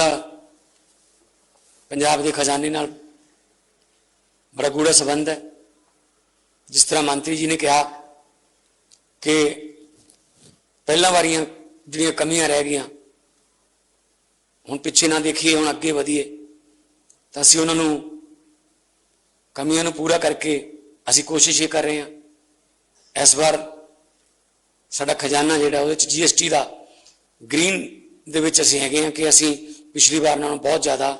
ਦਾ ਪੰਜਾਬ ਦੇ ਖਜ਼ਾਨੇ ਨਾਲ ਬੜਾ ਗੂੜਾ ਸੰਬੰਧ ਹੈ। ਜਿਸ ਤਰ੍ਹਾਂ ਮੰਤਰੀ ਜੀ ਨੇ ਕਿਹਾ ਕਿ ਪਹਿਲਾਂ ਵਾਰੀਆਂ ਜਿਹੜੀਆਂ ਕਮੀਆਂ ਰਹਿ ਗਈਆਂ, ਹੁਣ ਪਿੱਛੇ ਨਾ ਦੇਖੀਏ, ਹੁਣ ਅੱਗੇ ਵਧੀਏ, ਤਾਂ ਅਸੀਂ ਉਹਨਾਂ ਨੂੰ ਕਮੀਆਂ ਨੂੰ ਪੂਰਾ ਕਰਕੇ ਅਸੀਂ ਕੋਸ਼ਿਸ਼ ਇਹ ਕਰ ਰਹੇ ਹਾਂ। ਇਸ ਵਾਰ ਸਾਡਾ ਖਜ਼ਾਨਾ ਜਿਹੜਾ ਉਹਦੇ ਚ ਜੀਐਸਟੀ ਦਾ ਗ੍ਰੀਨ ਦੇ ਵਿੱਚ ਅਸੀਂ ਹੈਗੇ ਹਾਂ ਕਿ ਅਸੀਂ ਪਿਛਲੀ ਵਾਰ ਨਾਲੋਂ ਬਹੁਤ ਜ਼ਿਆਦਾ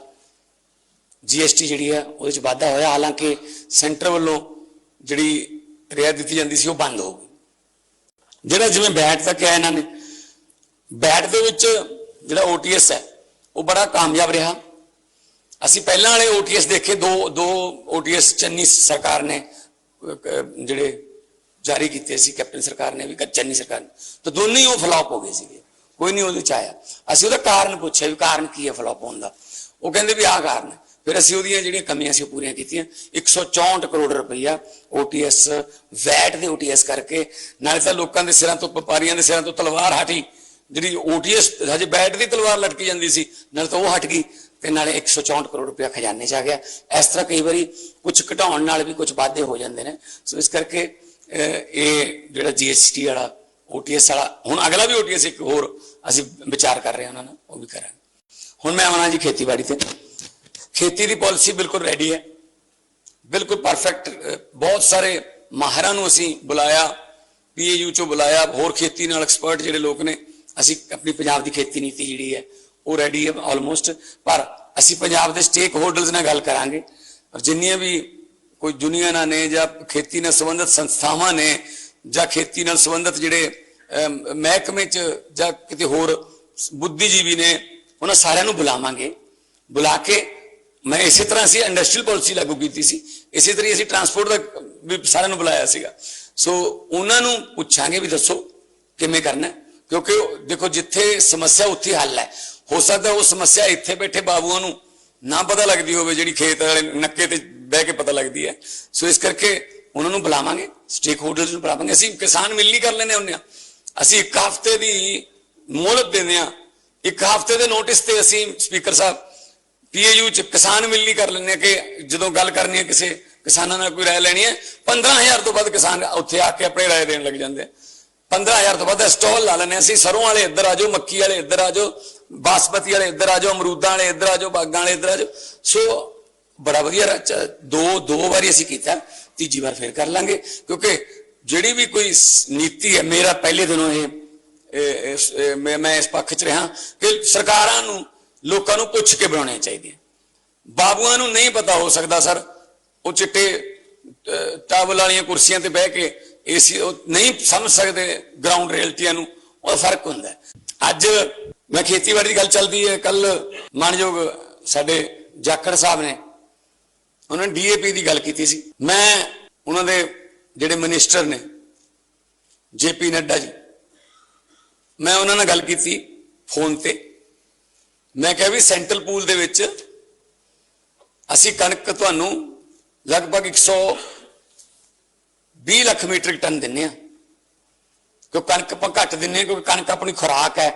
ਜੀਐਸਟੀ ਜਿਹੜੀ ਹੈ ਉਹਦੇ ਚ ਵਾਧਾ ਹੋਇਆ। ਹਾਲਾਂਕਿ ਸੈਂਟਰ ਵੱਲੋਂ ਜਿਹੜੀ ਰਿਆਇਤ ਦਿੱਤੀ ਜਾਂਦੀ ਸੀ ਉਹ ਬੰਦ ਹੋ ਗਈ। ਜਿਹੜਾ ਜਿਵੇਂ ਬੈਟ ਤੱਕ ਹੈ ਇਹਨਾਂ ਨੇ ਬੈਟ ਦੇ ਵਿੱਚ ਜਿਹੜਾ OTS ਹੈ, ਉਹ ਬੜਾ ਕਾਮਯਾਬ ਰਿਹਾ। ਅਸੀਂ ਪਹਿਲਾਂ ਵਾਲੇ OTS ਦੇਖੇ, ਦੋ ਦੋ OTS ਚੰਨੀ ਸਰਕਾਰ ਨੇ ਜਿਹੜੇ ਜਾਰੀ ਕੀਤੇ ਸੀ, ਕੈਪਟਨ ਸਰਕਾਰ ਨੇ ਵੀ, ਚੰਨੀ ਸਰਕਾਰ ਨੇ। ਤਾਂ ਦੋਨੋਂ ਹੀ ਉਹ ਫਲॉप ਹੋ ਗਏ ਸੀਗੇ। ਕੋਈ ਨਹੀਂ ਉਹਦੇ ਚ ਆਇਆ। ਅਸੀਂ ਉਹਦਾ ਕਾਰਨ ਪੁੱਛਿਆ ਵੀ ਕਾਰਨ ਕੀ ਹੈ ਫਲॉप ਹੋਣ ਦਾ। ਉਹ ਕਹਿੰਦੇ ਵੀ ਆਹ ਕਾਰਨ ਹੈ। ਫਿਰ ਅਸੀਂ ਉਹਦੀਆਂ ਜਿਹੜੀਆਂ ਕਮੀਆਂ ਸੀ ਉਹ ਪੂਰੀਆਂ ਕੀਤੀਆਂ। 164 ਕਰੋੜ ਰੁਪਈਆ OTS ਵੈਟ ਦੇ OTS ਕਰਕੇ। ਨਾਲੇ ਤਾਂ ਲੋਕਾਂ ਦੇ ਸਿਰਾਂ ਤੋਂ, ਵਪਾਰੀਆਂ ਦੇ ਸਿਰਾਂ ਤੋਂ ਤਲਵਾਰ ਹਟੀ। ਜਿਹੜੀ OTS ਹਜੇ ਬੈਟ ਦੀ ਤਲਵਾਰ ਲਟਕੀ ਜਾਂਦੀ ਸੀ, ਨਾਲੇ ਤਾਂ ਉਹ ਹਟ ਗਈ। ਤੇ ਨਾਲੇ 164 ਕਰੋੜ ਰੁਪਇਆ ਖਜ਼ਾਨੇ 'ਚ ਆ ਗਿਆ। ਇਸ ਤਰ੍ਹਾਂ ਕਈ ਵਾਰੀ ਕੁਝ ਘਟਾਉਣ ਨਾਲ ਵੀ ਕੁਝ ਵਾਧੇ ਹੋ ਜਾਂਦੇ ਨੇ। ਸੋ ਇਸ ਕਰਕੇ ਇਹ ਜਿਹੜਾ GST ਵਾਲਾ OTS ਵਾਲਾ, ਹੁਣ ਅਗਲਾ ਵੀ OTS ਇੱਕ ਹੋਰ ਅਸੀਂ ਵਿਚਾਰ ਕਰ ਰਹੇ ਹਾਂ ਉਹਨਾਂ ਨਾਲ, ਉਹ ਵੀ ਕਰਾਂਗੇ। ਹੁਣ ਮੈਂ ਆਉਣਾ ਜੀ ਖੇਤੀਬਾੜੀ ਤੇ। ਖੇਤੀ ਦੀ ਪਾਲਿਸੀ ਬਿਲਕੁਲ ਰੈਡੀ ਹੈ। ਬਿਲਕੁਲ ਪਰਫੈਕਟ ਬਹੁਤ ਸਾਰੇ ਮਾਹਰਾਂ ਨੂੰ ਅਸੀਂ ਬੁਲਾਇਆ, ਪੀਏਯੂ ਚੋਂ ਬੁਲਾਇਆ, ਹੋਰ ਖੇਤੀ ਨਾਲ ਐਕਸਪਰਟ ਜਿਹੜੇ ਲੋਕ ਨੇ, ਅਸੀਂ ਆਪਣੀ ਪੰਜਾਬ ਦੀ ਖੇਤੀ ਨੀਤੀ ਜਿਹੜੀ ਹੈ, ਉਹ ਰੈਡੀ ਹੈ ਆਲਮੋਸਟ ਪਰ ਅਸੀਂ ਪੰਜਾਬ ਦੇ ਸਟੇਕ ਹੋਲਡਰਸ ਨਾਲ ਗੱਲ ਕਰਾਂਗੇ। ਔਰ ਜਿੰਨੀਆਂ ਵੀ ਕੋਈ ਯੂਨੀਅਨਾਂ ਨੇ ਜਾਂ ਖੇਤੀ ਨਾਲ ਸੰਬੰਧਿਤ ਸੰਸਥਾਵਾਂ ਨੇ ਜਾਂ ਖੇਤੀ ਨਾਲ ਸੰਬੰਧਿਤ ਜਿਹੜੇ ਮਹਿਕਮੇ ਚ ਜਾਂ ਕਿਤੇ ਹੋਰ ਬੁੱਧੀਜੀਵੀ ਨੇ, ਉਹਨਾਂ ਸਾਰਿਆਂ ਨੂੰ ਬੁਲਾਵਾਂਗੇ। ਬੁਲਾ ਕੇ ਮੈਂ ਇਸੇ ਤਰ੍ਹਾਂ ਅਸੀਂ ਇੰਡਸਟਰੀਅਲ ਪਾਲਿਸੀ ਲਾਗੂ ਕੀਤੀ ਸੀ। ਇਸੇ ਤਰ੍ਹਾਂ ਅਸੀਂ ਟਰਾਂਸਪੋਰਟ ਦਾ ਵੀ ਸਾਰਿਆਂ ਨੂੰ ਬੁਲਾਇਆ ਸੀਗਾ। ਸੋ ਉਹਨਾਂ ਨੂੰ ਪੁੱਛਾਂਗੇ ਵੀ ਦੱਸੋ ਕਿਵੇਂ ਕਰਨਾ ਕਿਉਂਕਿ ਦੇਖੋ, ਜਿੱਥੇ ਸਮੱਸਿਆ ਉੱਥੇ ਹੱਲ ਹੈ। ਹੋ ਸਕਦਾ ਉਹ ਸਮੱਸਿਆ ਇੱਥੇ ਬੈਠੇ ਬਾਬੂਆਂ ਨੂੰ ਨਾ ਪਤਾ ਲੱਗਦੀ ਹੋਵੇ, ਜਿਹੜੀ ਖੇਤ ਵਾਲੇ ਨੱਕੇ ਤੇ ਬਹਿ ਕੇ ਪਤਾ ਲੱਗਦੀ ਹੈ। ਸੋ ਇਸ ਕਰਕੇ ਉਹਨਾਂ ਨੂੰ ਬੁਲਾਵਾਂਗੇ। ਸਟੇਕ ਹੋਲਡਰਸ ਨੂੰ ਬੁਲਾਵਾਂਗੇ। ਅਸੀਂ ਕਿਸਾਨ ਮਿਲਣੀ ਕਰ ਲੈਨੇ ਹੁੰਦੇ ਆ ਅਸੀਂ ਇੱਕ ਹਫ਼ਤੇ ਦੀ ਮੋਹਲਤ ਦਿੰਦੇ ਆ ਇੱਕ ਹਫ਼ਤੇ ਦੇ ਨੋਟਿਸ ਤੇ ਅਸੀਂ ਸਪੀਕਰ ਸਾਹਿਬ ਪੀਏਯੂ ਚ ਕਿਸਾਨ ਮਿਲਣੀ ਕਰ ਲੈਂਦੇ ਕਿ ਜਦੋਂ ਗੱਲ ਕਰਨੀ ਹੈ ਕਿਸੇ ਕਿਸਾਨਾਂ ਨਾਲ ਕੋਈ ਰਾਏ ਲੈਣੀ ਹੈ 15000 ਤੋਂ ਵੱਧ ਕਿਸਾਨ ਉੱਥੇ ਆ ਕੇ ਆਪਣੇ ਰਾਏ ਦੇਣ ਲੱਗ ਜਾਂਦੇ ਆ 15000 ਤੋਂ ਵੱਧ ਸਟਾਲ ਲਾ ਲੈਂਦੇ ਹਾਂ ਅਸੀਂ। ਸਰੋਂ ਵਾਲੇ ਇੱਧਰ ਆ ਜਾਓ, ਮੱਕੀ ਵਾਲੇ ਇੱਧਰ ਆ ਜਾਓ, ਬਾਸਮਤੀ ਵਾਲੇ ਇੱਧਰ ਆ ਜਾਓ, ਅਮਰੂਦਾਂ ਵਾਲੇ ਇੱਧਰ ਆ ਜਾਓ, ਬਾਗਾਂ ਵਾਲੇ ਇੱਧਰ ਆ ਜਾਓ। ਸੋ ਬੜਾ ਵਧੀਆ ਦੋ ਦੋ ਵਾਰੀ ਅਸੀਂ ਕੀਤਾ। ਤੀਜੀ ਵਾਰ ਫੇਰ ਕਰ ਲਾਂਗੇ। ਕਿਉਂਕਿ ਜਿਹੜੀ ਵੀ ਕੋਈ ਨੀਤੀ ਹੈ, ਮੇਰਾ ਪਹਿਲੇ ਦਿਨੋਂ ਇਹ ਮੈਂ ਇਸ ਪੱਖ 'ਚ ਰਿਹਾ ਕਿ ਸਰਕਾਰਾਂ ਨੂੰ, ਲੋਕਾਂ ਨੂੰ ਪੁੱਛ ਕੇ ਬਣਾਉਣੀਆਂ ਚਾਹੀਦੀਆਂ ਬਾਬੂਆਂ ਨੂੰ ਨਹੀਂ ਪਤਾ ਹੋ ਸਕਦਾ, ਸਰ, ਉਹ ਚਿੱਟੇ ਟਾਵਲ ਵਾਲੀਆਂ ਕੁਰਸੀਆਂ ਤੇ ਬਹਿ ਕੇ ਏਸੀ, ਉਹ ਨਹੀਂ ਸਮਝ ਸਕਦੇ ਗਰਾਊਂਡ ਰਿਐਲਿਟੀਆਂ ਨੂੰ, ਉਹ ਫ਼ਰਕ ਹੁੰਦਾ। ਅੱਜ ਮੈਂ ਖੇਤੀਬਾੜੀ ਦੀ ਗੱਲ ਚੱਲਦੀ ਹੈ ਕੱਲ ਮਾਨਯੋਗ ਸਾਡੇ ਜਾਖੜ ਸਾਹਿਬ ਨੇ, ਉਹਨਾਂ ਨੇ ਡੀਏਪੀ ਦੀ ਗੱਲ ਕੀਤੀ ਸੀ। ਮੈਂ ਉਹਨਾਂ ਦੇ ਜਿਹੜੇ ਮਿਨਿਸਟਰ ਨੇ ਜੇਪੀ ਨੱਡਾ ਜੀ। ਮੈਂ ਉਹਨਾਂ ਨਾਲ ਗੱਲ ਕੀਤੀ ਫੋਨ ਤੇ। ਮੈਂ ਕਿਹਾ ਵੀ ਸੈਂਟਰਲ ਪੂਲ ਦੇ ਵਿੱਚ ਅਸੀਂ ਕਣਕ ਤੁਹਾਨੂੰ ਲਗਭਗ 120 ਲੱਖ ਮੀਟ੍ਰਿਕ ਟਨ ਦਿੰਨੇ ਆ ਕਿਉਂ ਕਣਕ ਆਪਾਂ ਘੱਟ ਦਿੰਨੇ ਹਾਂ, ਕਿਉਂਕਿ ਕਣਕ ਆਪਣੀ ਖੁਰਾਕ ਹੈ।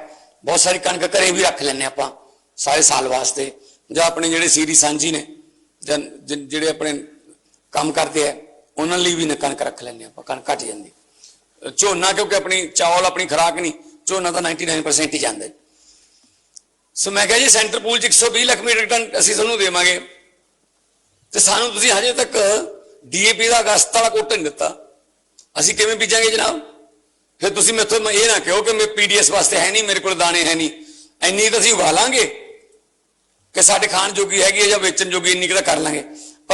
ਬਹੁਤ ਸਾਰੀ ਕਣਕ ਘਰੇ ਵੀ ਰੱਖ ਲੈਂਦੇ ਆਪਾਂ ਸਾਰੇ ਸਾਲ ਵਾਸਤੇ। ਜਾਂ ਆਪਣੇ ਜਿਹੜੇ ਸੀਰੀ ਸਾਂਝੀ ਨੇ ਜਾਂ, ਜਿਹੜੇ ਆਪਣੇ ਕੰਮ ਕਰਦੇ ਆ ਉਹਨਾਂ ਲਈ ਵੀ ਨਾ ਕਣਕ ਰੱਖ ਲੈਂਦੇ ਆਪਾਂ, ਕਣਕ ਘਟ ਜਾਂਦੀ। ਝੋਨਾ ਕਿਉਂਕਿ ਆਪਣੀ ਚਾਵਲ ਆਪਣੀ ਖੁਰਾਕ ਨਹੀਂ, ਝੋਨਾ ਤਾਂ 99% ਹੀ ਜਾਂਦਾ ਸੋ ਮੈਂ ਕਿਹਾ ਜੀ ਸੈਂਟਰ ਪੂਲ ਚ 120 ਲੱਖ ਮੀਟਰ ਟਨ ਅਸੀਂ ਤੁਹਾਨੂੰ ਦੇਵਾਂਗੇ। ਤੇ ਸਾਨੂੰ ਤੁਸੀਂ ਹਜੇ ਤੱਕ ਡੀਏਪੀ ਦਾ ਅਗਸਤ ਵਾਲਾ ਕੋਟਾ ਨਹੀਂ ਦਿੱਤਾ। ਅਸੀਂ ਕਿਵੇਂ ਬੀਜਾਂਗੇ ਜਨਾਬ? ਫਿਰ ਤੁਸੀਂ ਮੈਥੋਂ ਇਹ ਨਾ ਕਹੋ ਕਿ ਮੈਂ ਪੀਡੀਐਸ ਵਾਸਤੇ ਹੈ ਨਹੀਂ, ਮੇਰੇ ਕੋਲ ਦਾਣੇ ਹੈ ਨਹੀਂ। ਇੰਨੀ ਤਾਂ ਅਸੀਂ ਉਗਾ ਲਾਂਗੇ ਕਿ ਸਾਡੇ ਖਾਣ ਜੋਗੀ ਹੈਗੀ ਹੈ ਜਾਂ ਵੇਚਣ ਜੋਗੀ ਇੰਨੀ ਕੁ ਤਾਂ ਕਰ ਲਾਂਗੇ।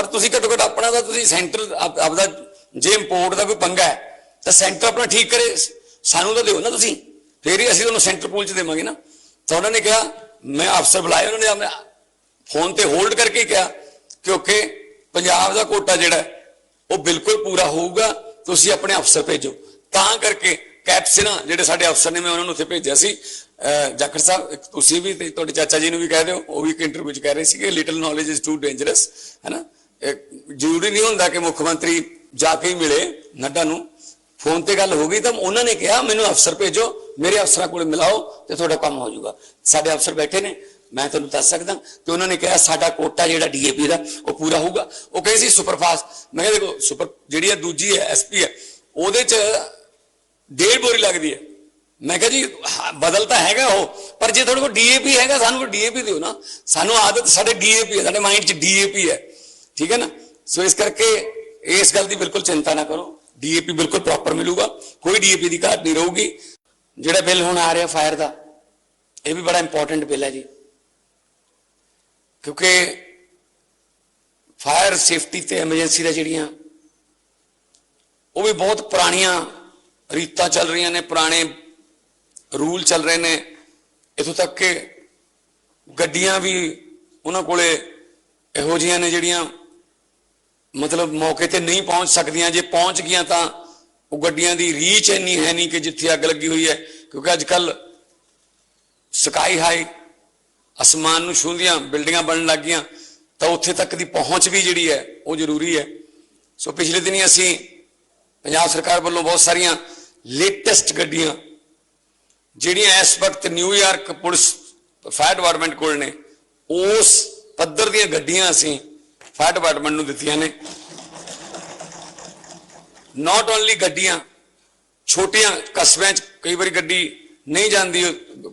ਪਰ ਤੁਸੀਂ ਘੱਟੋ ਘੱਟ ਆਪਣਾ ਤਾਂ ਤੁਸੀਂ ਸੈਂਟਰ ਆਪਦਾ ਜੇ ਇੰਪੋਰਟ ਦਾ ਕੋਈ ਪੰਗਾ ਹੈ, ਤਾਂ ਸੈਂਟਰ ਆਪਣਾ ਠੀਕ ਕਰੇ। ਸਾਨੂੰ ਤਾਂ ਦਿਓ ਨਾ ਤੁਸੀਂ। ਫੇਰ ਹੀ ਅਸੀਂ ਤੁਹਾਨੂੰ ਸੈਂਟਰ ਪੂਲ ਚ ਦੇਵਾਂਗੇ ਨਾ। ਤਾਂ ਉਹਨਾਂ ਨੇ ਕਿਹਾ, ਮੈਂ ਅਫਸਰ ਬੁਲਾਏ ਉਹਨਾਂ ਨੇ ਆਪਣੇ ਫੋਨ ਤੇ ਹੋਲਡ ਕਰਕੇ ਕਿਹਾ ਕਿਉਂਕਿ ਪੰਜਾਬ ਦਾ ਕੋਟਾ ਜਿਹੜਾ ਉਹ ਬਿਲਕੁਲ ਪੂਰਾ ਹੋਊਗਾ, ਤੁਸੀਂ ਆਪਣੇ ਅਫਸਰ ਭੇਜੋ। ਤਾਂ ਕਰਕੇ ਕੈਪਸਨਾ, ਜਿਹੜੇ ਸਾਡੇ ਅਫਸਰ ਨੇ, ਮੈਂ ਉਹਨਾਂ ਨੂੰ ਉੱਥੇ ਭੇਜਿਆ ਸੀ। ਜਾਖੜ ਸਾਹਿਬ, ਇੱਕ ਤੁਸੀਂ ਵੀ ਤੇ ਤੁਹਾਡੇ ਚਾਚਾ ਜੀ ਨੂੰ ਵੀ ਕਹਿ ਦਿਓ, ਉਹ ਵੀ ਇੱਕ ਇੰਟਰਵਿਊ 'ਚ ਕਹਿ ਰਹੇ ਸੀ ਕਿ little knowledge is too dangerous ਹੈਨਾ ਇਹ ਜ਼ਰੂਰੀ ਨਹੀਂ ਹੁੰਦਾ ਕਿ ਮੁੱਖ ਮੰਤਰੀ ਜਾ ਕੇ ਹੀ ਮਿਲੇ ਨੱਡਾ ਨੂੰ। ਫੋਨ ਤੇ ਗੱਲ ਹੋ ਗਈ ਤਾਂ ਉਹਨਾਂ ਨੇ ਕਿਹਾ, ਮੈਨੂੰ ਅਫਸਰ ਭੇਜੋ, ਮੇਰੇ ਅਫਸਰਾਂ ਕੋਲ ਮਿਲਾਓ ਤੇ ਤੁਹਾਡਾ ਕੰਮ ਹੋ ਜਾਊਗਾ। ਸਾਡੇ ਅਫਸਰ ਬੈਠੇ ਨੇ, ਮੈਂ ਤੁਹਾਨੂੰ ਦੱਸ ਸਕਦਾ ਕਿ ਉਹਨਾਂ ਨੇ ਕਿਹਾ, ਸਾਡਾ ਕੋਟਾ ਜਿਹੜਾ ਡੀਏਪੀ ਦਾ, ਉਹ ਪੂਰਾ ਹੋਊਗਾ। ਉਹ ਕਹੇ ਸੀ ਸੁਪਰਫਾਸਟ। ਮੈਂ ਕਿਹਾ, ਦੇਖੋ, ਸੁਪਰ, ਜਿਹੜੀ ਆ ਦੂਜੀ ਹੈ, ਐਸਪੀ ਹੈ, ਉਹਦੇ ਚ ਡੇਢ ਬੋਰੀ ਲੱਗਦੀ ਹੈ। ਮੈਂ ਕਿਹਾ, ਜੀ ਬਦਲ ਤਾਂ ਹੈਗਾ ਉਹ, ਪਰ ਜੇ ਤੁਹਾਡੇ ਕੋਲ ਡੀਏਪੀ ਹੈਗਾ, ਸਾਨੂੰ ਕੋਈ ਡੀਏਪੀ ਦਿਓ ਨਾ। ਸਾਨੂੰ ਆਦਤ ਸਾਡੇ ਡੀਏਪੀ ਹੈ, ਸਾਡੇ ਮਾਈਂਡ 'ਚ ਡੀਏਪੀ ਹੈ। ਠੀਕ ਹੈ ਨਾ? ਸੋ ਇਸ ਕਰਕੇ ਇਸ ਗੱਲ ਦੀ ਬਿਲਕੁਲ ਚਿੰਤਾ ਨਾ ਕਰੋ। ਡੀਏਪੀ ਬਿਲਕੁਲ ਪ੍ਰੋਪਰ ਮਿਲੂਗਾ। ਕੋਈ ਡੀਏਪੀ ਦੀ ਘਾਟ ਨਹੀਂ ਰਹੂਗੀ। ਜਿਹੜਾ ਬਿੱਲ ਹੁਣ ਆ ਰਿਹਾ ਫਾਇਰ ਦਾ, ਇਹ ਵੀ ਬੜਾ ਇੰਪੋਰਟੈਂਟ ਬਿੱਲ ਹੈ ਜੀ। ਕਿਉਂਕਿ ਫਾਇਰ ਸੇਫਟੀ ਤੇ ਐਮਰਜੈਂਸੀ ਦਾ ਜਿਹੜੀਆਂ, ਉਹ ਵੀ ਬਹੁਤ ਪੁਰਾਣੀਆਂ ਰੀਤਾਂ ਚੱਲ ਰਹੀਆਂ ਨੇ, ਪੁਰਾਣੇ ਰੂਲ ਚੱਲ ਰਹੇ ਨੇ। ਇਥੋਂ ਤੱਕ ਕਿ ਗੱਡੀਆਂ ਵੀ ਉਹਨਾਂ ਕੋਲੇ ਇਹੋ ਜਿਹੀਆਂ ਨੇ ਜਿਹੜੀਆਂ ਮਤਲਬ ਮੌਕੇ ਤੇ ਨਹੀਂ ਪਹੁੰਚ ਸਕਦੀਆਂ, ਜੇ ਪਹੁੰਚ ਗਈਆਂ ਤਾਂ ਉਹ ਗੱਡੀਆਂ ਦੀ ਰੀਚ ਇੰਨੀ ਹੈ ਨਹੀਂ ਕਿ ਜਿੱਥੇ ਅੱਗ ਲੱਗੀ ਹੋਈ ਹੈ। ਕਿਉਂਕਿ ਅੱਜ ਕੱਲ ਸਕਾਈ ਹਾਈ ਅਸਮਾਨ ਨੂੰ ਛੂੰਹਦੀਆਂ, ਬਿਲਡਿੰਗਾਂ ਬਣਨ ਲੱਗ ਗਈਆਂ, ਤਾਂ ਉੱਥੇ ਤੱਕ ਦੀ ਪਹੁੰਚ ਵੀ ਜਿਹੜੀ ਹੈ, ਉਹ ਜ਼ਰੂਰੀ ਹੈ। ਸੋ ਪਿਛਲੇ ਦਿਨੀ ਅਸੀਂ ਪੰਜਾਬ ਸਰਕਾਰ ਵੱਲੋਂ ਬਹੁਤ ਸਾਰੀਆਂ ਲੇਟੈਸਟ ਗੱਡੀਆਂ, ਜਿਹੜੀਆਂ ਇਸ ਵਕਤ ਨਿਊਯਾਰਕ ਪੁਲਿਸ ਫਾਇਰ ਡਿਪਾਰਟਮੈਂਟ ਕੋਲ ਨੇ, ਉਸ ਪੱਧਰ ਦੀਆਂ ਗੱਡੀਆਂ ਅਸੀਂ ਫਾਇਰ ਡਿਪਾਰਟਮੈਂਟ ਨੂੰ ਦਿੱਤੀਆਂ ਨੇ। ਨਾਟ ਓਨਲੀ ਗੱਡੀਆਂ, ਛੋਟੀਆਂ ਕਸਬਿਆਂ 'ਚ ਕਈ ਵਾਰੀ ਗੱਡੀ ਨਹੀਂ ਜਾਂਦੀ,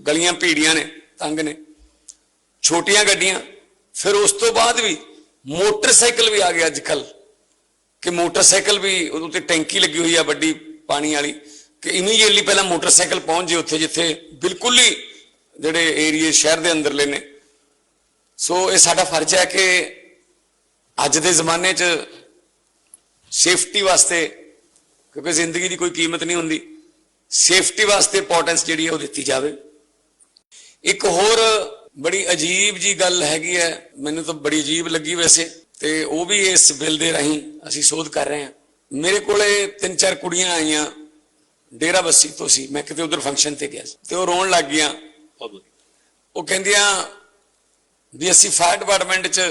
ਗਲੀਆਂ ਭੀੜੀਆਂ ਨੇ, ਤੰਗ ਨੇ। ਛੋਟੀਆਂ ਗੱਡੀਆਂ, ਫਿਰ ਉਸ ਤੋਂ ਬਾਅਦ ਵੀ ਮੋਟਰਸਾਈਕਲ ਵੀ ਆ ਗਿਆ ਅੱਜ ਕੱਲ ਕਿ ਮੋਟਰਸਾਈਕਲ ਵੀ ਉਹਦੇ ਤੇ ਟੈਂਕੀ ਲੱਗੀ ਹੋਈ ਆ ਵੱਡੀ ਪਾਣੀ ਵਾਲੀ, ਕਿ ਇਮੀਡੀਏਟਲੀ ਪਹਿਲਾਂ ਮੋਟਰਸਾਈਕਲ ਪਹੁੰਚ ਜੇ ਉੱਥੇ, ਜਿੱਥੇ ਬਿਲਕੁਲ ਹੀ ਜਿਹੜੇ ਏਰੀਏ ਸ਼ਹਿਰ ਦੇ ਅੰਦਰਲੇ ਨੇ। ਸੋ ਇਹ ਸਾਡਾ ਫਰਜ਼ ਹੈ ਕਿ ਅੱਜ ਦੇ ਜ਼ਮਾਨੇ 'ਚ ਸੇਫਟੀ ਵਾਸਤੇ ਕਿਉਂਕਿ ਜ਼ਿੰਦਗੀ ਦੀ ਕੋਈ ਕੀਮਤ ਨਹੀਂ ਹੁੰਦੀ ਸੇਫਟੀ ਵਾਸਤੇ ਇੰਪੋਰਟੈਂਸ ਜਿਹੜੀ ਹੈ ਉਹ ਦਿੱਤੀ ਜਾਵੇ। ਇੱਕ ਹੋਰ ਬੜੀ ਅਜੀਬ ਜੀ ਗੱਲ ਹੈਗੀ ਹੈ ਮੈਨੂੰ ਤਾਂ ਬੜੀ ਅਜੀਬ ਲੱਗੀ ਵੈਸੇ ਤੇ ਉਹ ਵੀ ਇਸ ਬਿੱਲ ਦੇ ਰਾਹੀਂ ਅਸੀਂ ਸੋਧ ਕਰ ਰਹੇ ਹਾਂ। ਮੇਰੇ ਕੋਲੇ ਤਿੰਨ ਚਾਰ ਕੁੜੀਆਂ ਆਈਆਂ ਡੇਰਾ ਬੱਸੀ ਤੋਂ ਸੀ ਮੈਂ ਕਿਤੇ ਉਧਰ ਫੰਕਸ਼ਨ ਤੇ ਗਿਆ ਸੀ ਤੇ ਉਹ ਰੋਣ ਲੱਗ ਗਈਆਂ। ਉਹ ਕਹਿੰਦੀਆਂ ਵੀ ਅਸੀਂ ਫਾਇਰ ਡਿਪਾਰਟਮੈਂਟ 'ਚ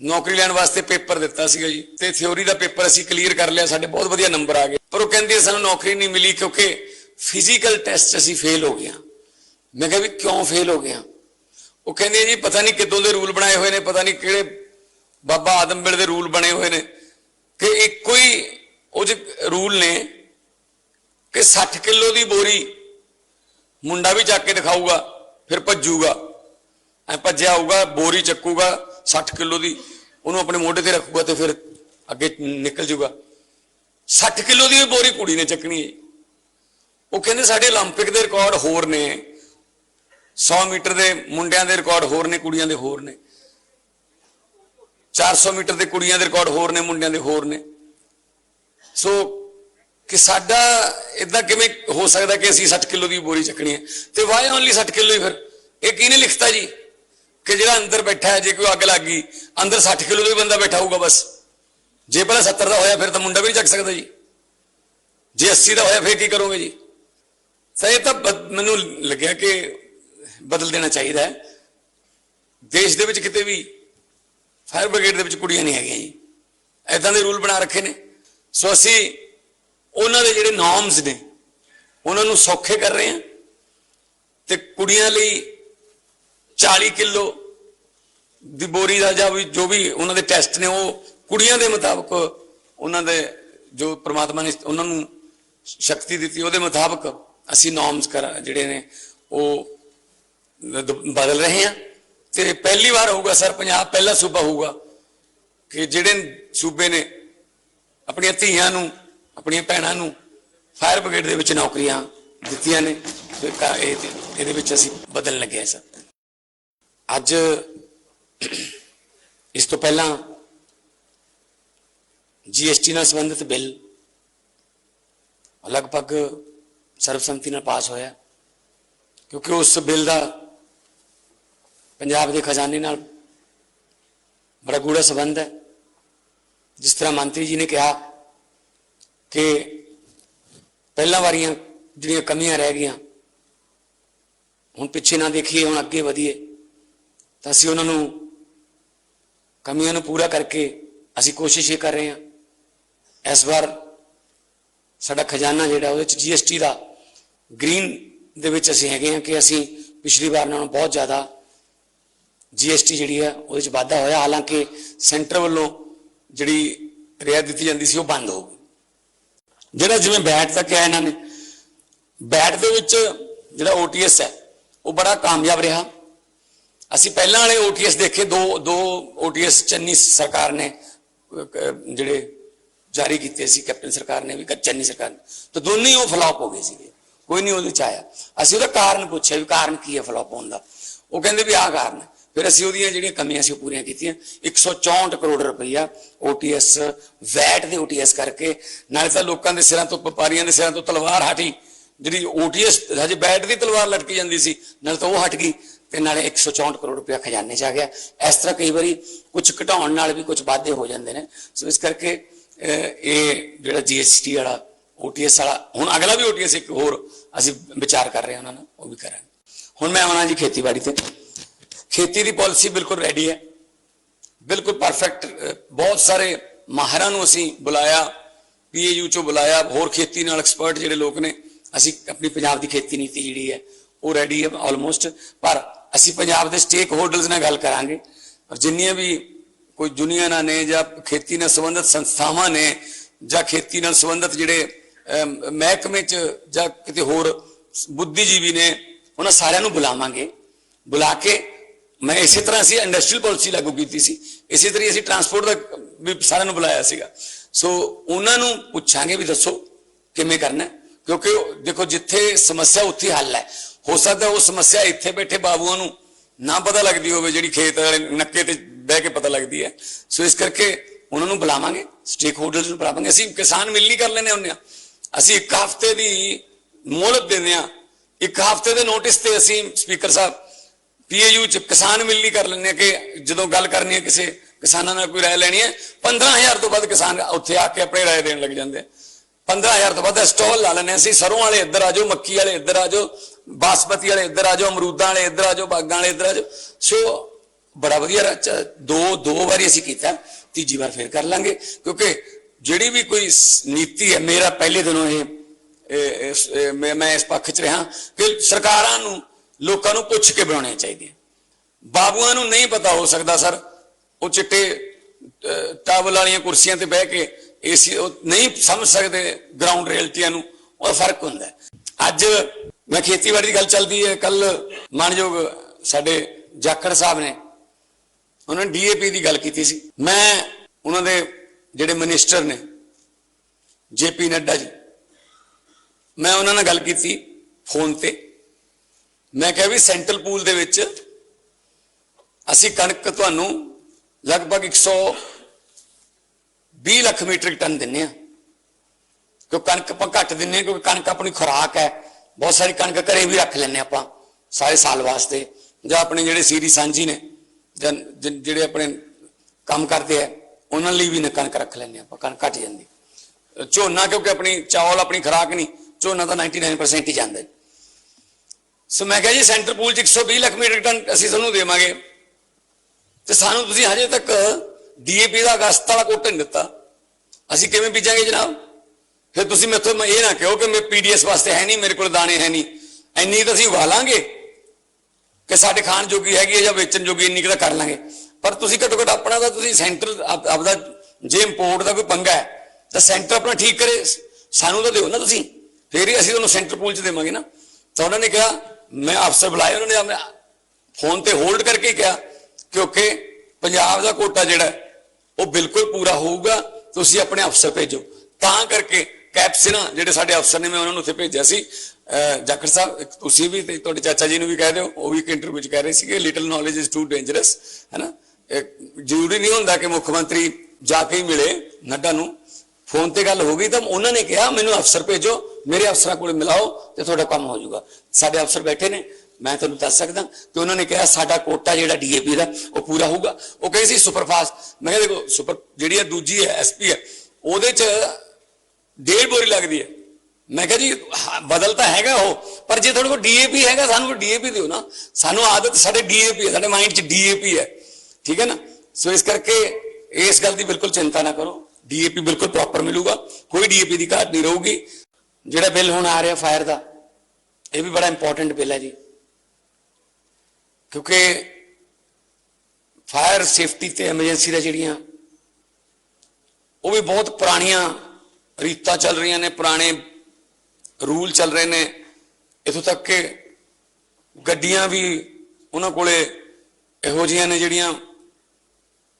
ਨੌਕਰੀ ਲੈਣ ਵਾਸਤੇ ਪੇਪਰ ਦਿੱਤਾ ਸੀਗਾ ਜੀ ਤੇ ਥਿਉਰੀ ਦਾ ਪੇਪਰ ਅਸੀਂ ਕਲੀਅਰ ਕਰ ਲਿਆ, ਸਾਡੇ ਬਹੁਤ ਵਧੀਆ ਨੰਬਰ ਆ ਗਏ। ਪਰ ਉਹ ਕਹਿੰਦੇ ਸਾਨੂੰ ਨੌਕਰੀ ਨਹੀਂ ਮਿਲੀ ਕਿਉਂਕਿ ਫਿਜ਼ੀਕਲ ਟੈਸਟ ਅਸੀਂ ਫੇਲ ਹੋ ਗਏ ਹਾਂ। ਮੈਂ ਕਿਹਾ ਵੀ ਕਿਉਂ ਫੇਲ ਹੋ ਗਿਆ ਉਹ ਕਹਿੰਦੇ ਜੀ, ਪਤਾ ਨਹੀਂ ਕਿੱਦੋਂ ਦੇ ਰੂਲ ਬਣਾਏ ਹੋਏ ਨੇ, ਪਤਾ ਨਹੀਂ ਕਿਹੜੇ ਬਾਬਾ ਆਦਮ ਵੇਲੇ ਦੇ ਰੂਲ ਬਣੇ ਹੋਏ ਨੇ ਕਿ ਇੱਕੋ ਹੀ ਉਹ ਚ ਰੂਲ ਨੇ ਕਿ 60 ਕਿਲੋ ਦੀ ਬੋਰੀ ਮੁੰਡਾ ਵੀ ਚੱਕ ਕੇ ਦਿਖਾਊਗਾ, ਫਿਰ ਭੱਜੂਗਾ। ਐ ਭੱਜਿਆ ਹੋਊਗਾ ਬੋਰੀ ਚੱਕੂਗਾ 60 ਕਿਲੋ ਦੀ ਉਹਨੂੰ ਆਪਣੇ ਮੋਢੇ ਤੇ ਰੱਖੂਗਾ ਤੇ ਫਿਰ ਅੱਗੇ ਨਿਕਲ ਜਾਊਗਾ 60 ਕਿਲੋ ਦੀ ਵੀ ਬੋਰੀ ਕੁੜੀ ਨੇ ਚੱਕਣੀ ਹੈ ਉਹ ਕਹਿੰਦੇ ਸਾਡੇ 올림픽 ਦੇ ਰਿਕਾਰਡ ਹੋਰ ਨੇ 100 ਮੀਟਰ ਦੇ ਮੁੰਡਿਆਂ ਦੇ ਰਿਕਾਰਡ ਹੋਰ ਨੇ ਕੁੜੀਆਂ ਦੇ ਹੋਰ ਨੇ 400 ਮੀਟਰ ਦੇ ਕੁੜੀਆਂ ਦੇ ਰਿਕਾਰਡ ਹੋਰ ਨੇ ਮੁੰਡਿਆਂ ਦੇ ਹੋਰ ਨੇ ਸੋ ਕਿ ਸਾਡਾ ਇਦਾਂ ਕਿਵੇਂ ਹੋ ਸਕਦਾ ਕਿ ਅਸੀਂ 60 ਕਿਲੋ ਦੀ ਬੋਰੀ ਚੱਕਣੀ ਹੈ ਤੇ ਵਾਈ ਓਨਲੀ 60 ਕਿਲੋ ਹੀ ਫਿਰ ਇਹ ਕਿਹਨੇ ਲਿਖਤਾ ਜੀ ਕਿ ਜਿਹੜਾ ਅੰਦਰ ਬੈਠਾ ਹੈ, ਜੇ ਕੋਈ ਅੱਗ ਲੱਗ ਗਈ, ਅੰਦਰ 60 ਕਿਲੋ ਦਾ ਹੀ ਬੰਦਾ ਬੈਠਾ ਹੋਊਗਾ ਬਸ। ਜੇ ਪਹਿਲਾਂ 70 ਦਾ ਹੋਇਆ, ਫਿਰ ਤਾਂ ਮੁੰਡਾ ਵੀ ਨਹੀਂ ਚੱਕ ਸਕਦਾ ਜੀ। ਜੇ 80 ਦਾ ਹੋਇਆ, ਫਿਰ ਕੀ ਕਰੋਗੇ ਜੀ? ਤਾਂ ਇਹ ਤਾਂ ਬਦ- ਮੈਨੂੰ ਲੱਗਿਆ ਕਿ ਬਦਲ ਦੇਣਾ ਚਾਹੀਦਾ ਹੈ। ਦੇਸ਼ ਦੇ ਵਿੱਚ ਕਿਤੇ ਵੀ ਫਾਇਰ ਬ੍ਰਿਗੇਡ ਦੇ ਵਿੱਚ ਕੁੜੀਆਂ ਨਹੀਂ ਹੈਗੀਆਂ ਜੀ। ਐਦਾਂ ਦੇ ਰੂਲ ਬਣਾ ਰੱਖੇ ਨੇ। ਸੋ ਅਸੀਂ ਉਹਨਾਂ ਦੇ ਜਿਹੜੇ ਨਾਰਮਸ ਨੇ, ਉਹਨਾਂ ਨੂੰ ਸੌਖੇ ਕਰ ਰਹੇ ਹਾਂ। ਤੇ ਕੁੜੀਆਂ ਲਈ 40 ਕਿਲੋ ਦੀ ਬੋਰੀ ਦਾ ਜਾਂ ਵੀ ਜੋ ਵੀ ਉਹਨਾਂ ਦੇ ਟੈਸਟ ਨੇ, ਉਹ ਕੁੜੀਆਂ ਦੇ ਮੁਤਾਬਕ ਉਹਨਾਂ ਦੇ ਜੋ ਪ੍ਰਮਾਤਮਾ ਨੇ ਉਹਨਾਂ ਨੂੰ ਸ਼ਕਤੀ ਦਿੱਤੀ, ਉਹਦੇ ਮੁਤਾਬਕ ਅਸੀਂ ਨਾਰਮਸ ਜਿਹੜੇ ਨੇ, ਉਹ ਬਦਲ ਰਹੇ ਹਾਂ। ਤੇ ਪਹਿਲੀ ਵਾਰ ਹੋਊਗਾ ਸਰ, ਪੰਜਾਬ ਪਹਿਲਾ ਸੂਬਾ ਹੋਊਗਾ ਕਿ ਜਿਹੜੇ ਸੂਬੇ ਨੇ ਆਪਣੀਆਂ ਧੀਆਂ ਨੂੰ, ਆਪਣੀਆਂ ਭੈਣਾਂ ਨੂੰ ਫਾਇਰ ਬ੍ਰਿਗੇਡ ਦੇ ਵਿੱਚ ਨੌਕਰੀਆਂ ਦਿੱਤੀਆਂ ਨੇ ਇਹਦੇ ਵਿੱਚ ਅਸੀਂ ਬਦਲਣ ਲੱਗੇ ਹਾਂ ਸਰ। ਅੱਜ ਇਸ ਤੋਂ ਪਹਿਲਾਂ ਜੀਐਸਟੀ ਨਾਲ ਸੰਬੰਧਿਤ ਬਿੱਲ ਲਗਭਗ ਸਰਬਸੰਮਤੀ ਨਾਲ ਪਾਸ ਹੋਇਆ, ਕਿਉਂਕਿ ਉਸ ਬਿੱਲ ਦਾ ਪੰਜਾਬ ਦੇ ਖਜ਼ਾਨੇ ਨਾਲ ਬੜਾ ਗੂੜਾ ਸੰਬੰਧ ਹੈ। ਜਿਸ ਤਰ੍ਹਾਂ ਮੰਤਰੀ ਜੀ ਨੇ ਕਿਹਾ ਕਿ ਪਹਿਲਾਂ ਵਾਰੀਆਂ ਜਿਹੜੀਆਂ ਕਮੀਆਂ ਰਹਿ ਗਈਆਂ, ਹੁਣ ਪਿੱਛੇ ਨਾ ਦੇਖੀਏ, ਹੁਣ ਅੱਗੇ ਵਧੀਏ, ਤਾਂ ਅਸੀਂ ਉਹਨਾਂ ਨੂੰ ਕਮੀਆਂ ਨੂੰ ਪੂਰਾ ਕਰਕੇ ਅਸੀਂ ਕੋਸ਼ਿਸ਼ ਇਹ ਕਰ ਰਹੇ ਹਾਂ। ਇਸ ਵਾਰ ਸਾਡਾ ਖਜ਼ਾਨਾ ਜਿਹੜਾ ਉਹਦੇ ਚ ਜੀਐਸਟੀ ਦਾ ਗ੍ਰੀਨ ਦੇ ਵਿੱਚ ਅਸੀਂ ਹੈਗੇ ਹਾਂ ਕਿ ਅਸੀਂ ਪਿਛਲੀ ਵਾਰ ਨਾਲੋਂ ਬਹੁਤ ਜ਼ਿਆਦਾ ਜੀਐਸਟੀ ਜਿਹੜੀ ਹੈ ਉਹਦੇ ਚ ਵਾਧਾ ਹੋਇਆ। ਹਾਲਾਂਕਿ ਸੈਂਟਰ ਵੱਲੋਂ ਜਿਹੜੀ ਰਿਆਇਤ ਦਿੱਤੀ ਜਾਂਦੀ ਸੀ ਉਹ ਬੰਦ ਹੋ ਗਈ। ਜਿਹੜਾ ਜਿਵੇਂ ਬੈਟ ਦਾ ਕਿਹਾ ਇਹਨਾਂ ਨੇ ਬੈਟ ਦੇ ਵਿੱਚ ਜਿਹੜਾ OTS ਹੈ, ਉਹ ਬੜਾ ਕਾਮਯਾਬ ਰਿਹਾ। ਅਸੀਂ ਪਹਿਲਾਂ ਵਾਲੇ OTS ਦੇਖੇ, ਦੋ ਦੋ ਓਟੀਐਸ ਚੰਨੀ ਸਰਕਾਰ ਨੇ ਜਿਹੜੇ ਜਾਰੀ ਕੀਤੇ ਸੀ, ਕੈਪਟਨ ਸਰਕਾਰ ਨੇ ਵੀ ਚੰਨੀ ਸਰਕਾਰ ਨੇ। ਤਾਂ ਦੋਨੇ ਉਹ ਫਲॉप ਹੋ ਗਏ ਸੀਗੇ। ਕੋਈ ਨਹੀਂ ਉਹਦੇ ਚ ਆਇਆ। ਅਸੀਂ ਉਹਦਾ ਕਾਰਨ ਪੁੱਛਿਆ ਵੀ ਕਾਰਨ ਕੀ ਹੈ ਫਲॉप ਹੋਣ ਦਾ। ਉਹ ਕਹਿੰਦੇ ਵੀ ਆਹ ਕਾਰਨ ਫਿਰ ਅਸੀਂ ਉਹਦੀਆਂ ਜਿਹੜੀਆਂ ਕਮੀਆਂ ਸੀ ਉਹ ਪੂਰੀਆਂ ਕੀਤੀਆਂ। 164 ਕਰੋੜ ਰੁਪਈਆ OTS ਵੈਟ ਦੇ OTS ਕਰਕੇ, ਨਾਲੇ ਤਾਂ ਲੋਕਾਂ ਦੇ ਸਿਰਾਂ ਤੋਂ, ਵਪਾਰੀਆਂ ਦੇ ਸਿਰਾਂ ਤੋਂ ਤਲਵਾਰ ਹਟੀ। ਜਿਹੜੀ OTS ਹਜੇ ਬੈਟ ਦੀ ਤਲਵਾਰ ਲਟਕੀ ਜਾਂਦੀ ਸੀ, ਨਾਲੇ ਤਾਂ ਉਹ ਹਟ ਗਈ। ਤੇ ਨਾਲੇ 164 ਕਰੋੜ ਰੁਪਇਆ ਖਜ਼ਾਨੇ 'ਚ ਆ ਗਿਆ। ਇਸ ਤਰ੍ਹਾਂ ਕਈ ਵਾਰੀ ਕੁਝ ਘਟਾਉਣ ਨਾਲ ਵੀ ਕੁਝ ਵਾਧੇ ਹੋ ਜਾਂਦੇ ਨੇ। ਸੋ ਇਸ ਕਰਕੇ ਇਹ ਜਿਹੜਾ GST ਵਾਲਾ OTS ਵਾਲਾ, ਹੁਣ ਅਗਲਾ ਵੀ OTS ਇੱਕ ਹੋਰ ਅਸੀਂ ਵਿਚਾਰ ਕਰ ਰਹੇ ਹਾਂ ਉਹਨਾਂ ਨਾਲ, ਉਹ ਵੀ ਕਰਾਂਗੇ। ਹੁਣ ਮੈਂ ਆਉਣਾ ਜੀ ਖੇਤੀਬਾੜੀ ਤੇ। ਖੇਤੀ ਦੀ ਪਾਲਿਸੀ ਬਿਲਕੁਲ ਰੈਡੀ ਹੈ। ਬਿਲਕੁਲ ਪਰਫੈਕਟ ਬਹੁਤ ਸਾਰੇ ਮਾਹਰਾਂ ਨੂੰ ਅਸੀਂ ਬੁਲਾਇਆ ਪੀਏਯੂ ਚੋਂ ਬੁਲਾਇਆ, ਹੋਰ ਖੇਤੀ ਨਾਲ ਐਕਸਪਰਟ ਜਿਹੜੇ ਲੋਕ ਨੇ, ਅਸੀਂ ਆਪਣੀ ਪੰਜਾਬ ਦੀ ਖੇਤੀ ਨੀਤੀ ਜਿਹੜੀ ਹੈ, ਉਹ ਰੈਡੀ ਹੈ ਆਲਮੋਸਟ ਪਰ ਅਸੀਂ ਪੰਜਾਬ ਦੇ ਸਟੇਕ ਹੋਲਡਰਸ ਨਾਲ ਗੱਲ ਕਰਾਂਗੇ। ਔਰ ਜਿੰਨੀਆਂ ਵੀ ਕੋਈ ਯੂਨੀਅਨਾਂ ਨੇ ਜਾਂ ਖੇਤੀ ਨਾਲ ਸੰਬੰਧਿਤ ਸੰਸਥਾਵਾਂ ਨੇ ਜਾਂ ਖੇਤੀ ਨਾਲ ਸੰਬੰਧਿਤ ਜਿਹੜੇ ਮਹਿਕਮੇ ਚ ਜਾਂ ਕਿਤੇ ਹੋਰ ਬੁੱਧੀਜੀਵੀ ਨੇ, ਉਹਨਾਂ ਸਾਰਿਆਂ ਨੂੰ ਬੁਲਾਵਾਂਗੇ। ਬੁਲਾ ਕੇ ਮੈਂ ਇਸੇ ਤਰ੍ਹਾਂ ਅਸੀਂ ਇੰਡਸਟਰੀਅਲ ਪਾਲਿਸੀ ਲਾਗੂ ਕੀਤੀ ਸੀ। ਇਸੇ ਤਰ੍ਹਾਂ ਅਸੀਂ ਟਰਾਂਸਪੋਰਟ ਦਾ ਵੀ ਸਾਰਿਆਂ ਨੂੰ ਬੁਲਾਇਆ ਸੀਗਾ। ਸੋ ਉਹਨਾਂ ਨੂੰ ਪੁੱਛਾਂਗੇ ਵੀ ਦੱਸੋ ਕਿਵੇਂ ਕਰਨਾ ਕਿਉਂਕਿ ਦੇਖੋ, ਜਿੱਥੇ ਸਮੱਸਿਆ ਉੱਥੇ ਹੱਲ ਹੈ। ਹੋ ਸਕਦਾ ਉਹ ਸਮੱਸਿਆ ਇੱਥੇ ਬੈਠੇ ਬਾਬੂਆਂ ਨੂੰ ਨਾ ਪਤਾ ਲੱਗਦੀ ਹੋਵੇ ਜਿਹੜੀ ਖੇਤ ਵਾਲੇ ਨੱਕੇ ਤੇ ਬਹਿ ਕੇ ਪਤਾ ਲੱਗਦੀ ਹੈ। ਸੋ ਇਸ ਕਰਕੇ ਉਹਨਾਂ ਨੂੰ ਬੁਲਾਵਾਂਗੇ ਸਟੇਕ ਹੋਲਡਰਸ ਨੂੰ ਬੁਲਾਵਾਂਗੇ। ਅਸੀਂ ਕਿਸਾਨ ਮਿਲਣੀ ਕਰ ਲੈਨੇ ਹੁੰਦੇ ਆ ਅਸੀਂ ਇੱਕ ਹਫ਼ਤੇ ਦੀ ਮੋਹਲਤ ਦਿੰਦੇ ਆ ਇੱਕ ਹਫ਼ਤੇ ਦੇ ਨੋਟਿਸ ਤੇ ਅਸੀਂ ਸਪੀਕਰ ਸਾਹਿਬ, ਪੀਏਯੂ ਚ ਕਿਸਾਨ ਮਿਲਣੀ ਕਰ ਲੈਂਦੇ ਆ ਕਿ ਜਦੋਂ ਗੱਲ ਕਰਨੀ ਹੈ ਕਿਸੇ ਕਿਸਾਨਾਂ ਨਾਲ ਕੋਈ ਰਾਏ ਲੈਣੀ ਹੈ 15000 ਤੋਂ ਵੱਧ ਕਿਸਾਨ ਉੱਥੇ ਆ ਕੇ ਆਪਣੇ ਰਾਏ ਦੇਣ ਲੱਗ ਜਾਂਦੇ ਆ 15000 ਤੋਂ ਵੱਧ ਸਟਾਲ ਲਾ ਲੈਂਦੇ ਹਾਂ ਅਸੀਂ। ਸਰੋਂ ਵਾਲੇ ਇੱਧਰ ਆ ਜਾਓ, ਮੱਕੀ ਵਾਲੇ ਇੱਧਰ ਆ ਬਾਸਪਤੀ ਵਾਲੇ ਇੱਧਰ ਆ ਜਾਓ, ਅਮਰੂਦਾਂ ਵਾਲੇ ਇੱਧਰ ਆ ਜਾਓ, ਬਾਗਾਂ ਵਾਲੇ ਇੱਧਰ ਆ ਜਾਓ। ਸੋ ਬੜਾ ਵਧੀਆ ਰਾ- ਦੋ ਦੋ ਵਾਰੀ ਅਸੀਂ ਕੀਤਾ। ਤੀਜੀ ਵਾਰ ਫੇਰ ਕਰ ਲਾਂਗੇ। ਕਿਉਂਕਿ ਜਿਹੜੀ ਵੀ ਕੋਈ ਨੀਤੀ ਹੈ, ਮੇਰਾ ਪਹਿਲੇ ਦਿਨੋਂ ਇਹ ਮੈਂ ਇਸ ਪੱਖ 'ਚ ਰਿਹਾ ਕਿ ਸਰਕਾਰਾਂ ਨੂੰ, ਲੋਕਾਂ ਨੂੰ ਪੁੱਛ ਕੇ ਬਣਾਉਣੀਆਂ ਚਾਹੀਦੀਆਂ ਬਾਬੂਆਂ ਨੂੰ ਨਹੀਂ ਪਤਾ ਹੋ ਸਕਦਾ, ਸਰ। ਉਹ ਚਿੱਟੇ ਟਾਵਲ ਵਾਲੀਆਂ ਕੁਰਸੀਆਂ ਤੇ ਬਹਿ ਕੇ ਏਸੀ, ਉਹ ਨਹੀਂ ਸਮਝ ਸਕਦੇ ਗਰਾਊਂਡ ਰਿਐਲਿਟੀਆਂ ਨੂੰ। ਉਹ ਫ਼ਰਕ ਹੁੰਦਾ। ਅੱਜ ਮੈਂ ਖੇਤੀਬਾੜੀ ਦੀ ਗੱਲ ਚੱਲਦੀ ਹੈ, ਕੱਲ ਮਾਨਯੋਗ ਸਾਡੇ ਜਾਖੜ ਸਾਹਿਬ ਨੇ ਉਹਨਾਂ ਨੇ ਡੀਏਪੀ ਦੀ ਗੱਲ ਕੀਤੀ ਸੀ। ਮੈਂ ਉਹਨਾਂ ਦੇ ਜਿਹੜੇ ਮਿਨਿਸਟਰ ਨੇ, ਜੇਪੀ ਨੱਡਾ ਜੀ, ਮੈਂ ਉਹਨਾਂ ਨਾਲ ਗੱਲ ਕੀਤੀ ਫੋਨ ਤੇ। ਮੈਂ ਕਿਹਾ ਵੀ ਸੈਂਟਰਲ ਪੂਲ ਦੇ ਵਿੱਚ ਅਸੀਂ ਕਣਕ ਤੁਹਾਨੂੰ ਲਗਭਗ 120 ਲੱਖ ਮੀਟ੍ਰਿਕ ਟਨ ਦਿੰਨੇ ਆ ਕਿਉਂ ਕਣਕ ਆਪਾਂ ਘੱਟ ਦਿੰਨੇ ਆ ਕਿਉਂਕਿ ਕਣਕ ਆਪਣੀ ਖੁਰਾਕ ਹੈ। ਬਹੁਤ ਸਾਰੀ ਕਣਕ ਘਰੇ ਵੀ ਰੱਖ ਲੈਂਦੇ ਆਪਾਂ, ਸਾਰੇ ਸਾਲ ਵਾਸਤੇ। ਜਾਂ ਆਪਣੇ ਜਿਹੜੇ ਸੀਰੀ ਸਾਂਝੀ ਨੇ, ਜਾਂ ਜਿਹੜੇ ਆਪਣੇ ਕੰਮ ਕਰਦੇ ਆ, ਉਹਨਾਂ ਲਈ ਵੀ ਨਾ ਕਣਕ ਰੱਖ ਲੈਂਦੇ ਆਪਾਂ, ਕਣਕ ਘਟ ਜਾਂਦੀ। ਝੋਨਾ ਕਿਉਂਕਿ ਆਪਣੀ ਚਾਵਲ ਆਪਣੀ ਖੁਰਾਕ ਨਹੀਂ, ਝੋਨਾ ਤਾਂ 99% ਹੀ ਜਾਂਦਾ ਸੋ ਮੈਂ ਕਿਹਾ ਜੀ, ਸੈਂਟਰ ਪੂਲ ਚ 120 ਲੱਖ ਮੀਟਰ ਟਨ ਅਸੀਂ ਤੁਹਾਨੂੰ ਦੇਵਾਂਗੇ। ਤੇ ਸਾਨੂੰ ਤੁਸੀਂ ਹਜੇ ਤੱਕ ਡੀਏਪੀ ਦਾ ਅਗਸਤ ਵਾਲਾ ਕੋਟਾ ਨਹੀਂ ਦਿੱਤਾ। ਅਸੀਂ ਕਿਵੇਂ ਬੀਜਾਂਗੇ ਜਨਾਬ? ਫਿਰ ਤੁਸੀਂ ਮੈਥੋਂ ਮੈਂ ਇਹ ਨਾ ਕਹੋ ਕਿ ਮੈਂ ਪੀਡੀਐਸ ਵਾਸਤੇ ਹੈ ਨਹੀਂ, ਮੇਰੇ ਕੋਲ ਦਾਣੇ ਹੈ ਨਹੀਂ। ਇੰਨੀ ਤਾਂ ਅਸੀਂ ਉਗਾ ਲਾਂਗੇ ਕਿ ਸਾਡੇ ਖਾਣ ਜੋਗੀ ਹੈਗੀ ਹੈ ਜਾਂ ਵੇਚਣ ਜੋਗੀ ਇੰਨੀ ਕੁ ਤਾਂ ਕਰ ਲਾਂਗੇ। ਪਰ ਤੁਸੀਂ ਘੱਟੋ ਘੱਟ ਆਪਣਾ ਤਾਂ ਤੁਸੀਂ ਸੈਂਟਰ ਆਪਦਾ ਜੇ ਇੰਪੋਰਟ ਦਾ ਕੋਈ ਪੰਗਾ ਹੈ, ਤਾਂ ਸੈਂਟਰ ਆਪਣਾ ਠੀਕ ਕਰੇ। ਸਾਨੂੰ ਤਾਂ ਦਿਓ ਨਾ ਤੁਸੀਂ। ਫੇਰ ਹੀ ਅਸੀਂ ਤੁਹਾਨੂੰ ਸੈਂਟਰ ਪੂਲ ਚ ਦੇਵਾਂਗੇ ਨਾ। ਤਾਂ ਉਹਨਾਂ ਨੇ ਕਿਹਾ, ਮੈਂ ਅਫਸਰ ਬੁਲਾਏ ਉਹਨਾਂ ਨੇ ਆਪਣੇ ਫੋਨ ਤੇ ਹੋਲਡ ਕਰਕੇ ਕਿਹਾ ਕਿਉਂਕਿ ਪੰਜਾਬ ਦਾ ਕੋਟਾ ਜਿਹੜਾ ਉਹ ਬਿਲਕੁਲ ਪੂਰਾ ਹੋਊਗਾ, ਤੁਸੀਂ ਆਪਣੇ ਅਫਸਰ ਭੇਜੋ। ਤਾਂ ਕਰਕੇ ਕੈਪਸਿਨਾ ਜਿਹੜੇ ਸਾਡੇ ਅਫਸਰ ਨੇ, ਮੈਂ ਉਹਨਾਂ ਨੂੰ ਉੱਥੇ ਭੇਜਿਆ ਸੀ। ਜਾਖੜ ਸਾਹਿਬ ਤੁਸੀਂ ਵੀ ਤੇ ਤੁਹਾਡੇ ਚਾਚਾ ਜੀ ਨੂੰ ਵੀ ਕਹਿ ਦਿਓ, ਉਹ ਵੀ ਇੱਕ ਇੰਟਰਵਿਊ 'ਚ ਕਹਿ ਰਹੇ ਸੀਗੇ little knowledge is too dangerous ਹੈਨਾ? ਜ਼ਰੂਰੀ ਨਹੀਂ ਹੁੰਦਾ ਕਿ ਮੁੱਖ ਮੰਤਰੀ ਜਾ ਕੇ ਹੀ ਮਿਲੇ ਨੱਡਾ ਨੂੰ। ਫੋਨ ਤੇ ਗੱਲ ਹੋ ਗਈ ਤਾਂ ਉਹਨਾਂ ਨੇ ਕਿਹਾ, ਮੈਨੂੰ ਅਫਸਰ ਭੇਜੋ, ਮੇਰੇ ਅਫਸਰਾਂ ਕੋਲ ਮਿਲਾਓ ਤੇ ਤੁਹਾਡਾ ਕੰਮ ਹੋ ਜਾਊਗਾ। ਸਾਡੇ ਅਫਸਰ ਬੈਠੇ ਨੇ, ਮੈਂ ਤੁਹਾਨੂੰ ਦੱਸ ਸਕਦਾ ਕਿ ਉਹਨਾਂ ਨੇ ਕਿਹਾ, ਸਾਡਾ ਕੋਟਾ ਜਿਹੜਾ ਡੀਏਪੀ ਦਾ, ਉਹ ਪੂਰਾ ਹੋਊਗਾ। ਉਹ ਕਹੇ ਸੀ ਸੁਪਰਫਾਸਟ ਮੈਂ ਕਿਹਾ, ਦੇਖੋ, ਸੁਪਰ ਜਿਹੜੀ ਆ, ਦੂਜੀ ਹੈ, ਐਸਪੀ ਹੈ, ਉਹਦੇ 'ਚ ਡੇਢ ਬੋਰੀ ਲੱਗਦੀ ਹੈ। ਮੈਂ ਕਿਹਾ ਜੀ ਬਦਲ ਤਾਂ ਹੈਗਾ ਉਹ, ਪਰ ਜੇ ਤੁਹਾਡੇ ਕੋਲ ਡੀਏਪੀ ਹੈਗਾ, ਸਾਨੂੰ ਡੀਏਪੀ ਦਿਓ ਨਾ। ਸਾਨੂੰ ਆਦਤ ਸਾਡੇ ਡੀਏਪੀ ਹੈ, ਸਾਡੇ ਮਾਈਂਡ 'ਚ ਡੀਏਪੀ ਹੈ। ਠੀਕ ਹੈ ਨਾ? ਸੋ ਇਸ ਕਰਕੇ ਇਸ ਗੱਲ ਦੀ ਬਿਲਕੁਲ ਚਿੰਤਾ ਨਾ ਕਰੋ। ਡੀਏਪੀ ਬਿਲਕੁਲ ਪ੍ਰੋਪਰ ਮਿਲੂਗਾ। ਕੋਈ ਡੀਏਪੀ ਦੀ ਘਾਟ ਨਹੀਂ ਰਹੂਗੀ। ਜਿਹੜਾ ਬਿੱਲ ਹੁਣ ਆ ਰਿਹਾ ਫਾਇਰ ਦਾ, ਇਹ ਵੀ ਬੜਾ ਇੰਪੋਰਟੈਂਟ ਬਿੱਲ ਹੈ ਜੀ। ਕਿਉਂਕਿ ਫਾਇਰ ਸੇਫਟੀ ਤੇ ਐਮਰਜੈਂਸੀ ਦਾ ਜਿਹੜੀਆਂ, ਉਹ ਵੀ ਬਹੁਤ ਪੁਰਾਣੀਆਂ ਰੀਤਾਂ ਚੱਲ ਰਹੀਆਂ ਨੇ, ਪੁਰਾਣੇ ਰੂਲ ਚੱਲ ਰਹੇ ਨੇ। ਇਥੋਂ ਤੱਕ ਕਿ ਗੱਡੀਆਂ ਵੀ ਉਹਨਾਂ ਕੋਲੇ ਇਹੋ ਜਿਹੀਆਂ ਨੇ ਜਿਹੜੀਆਂ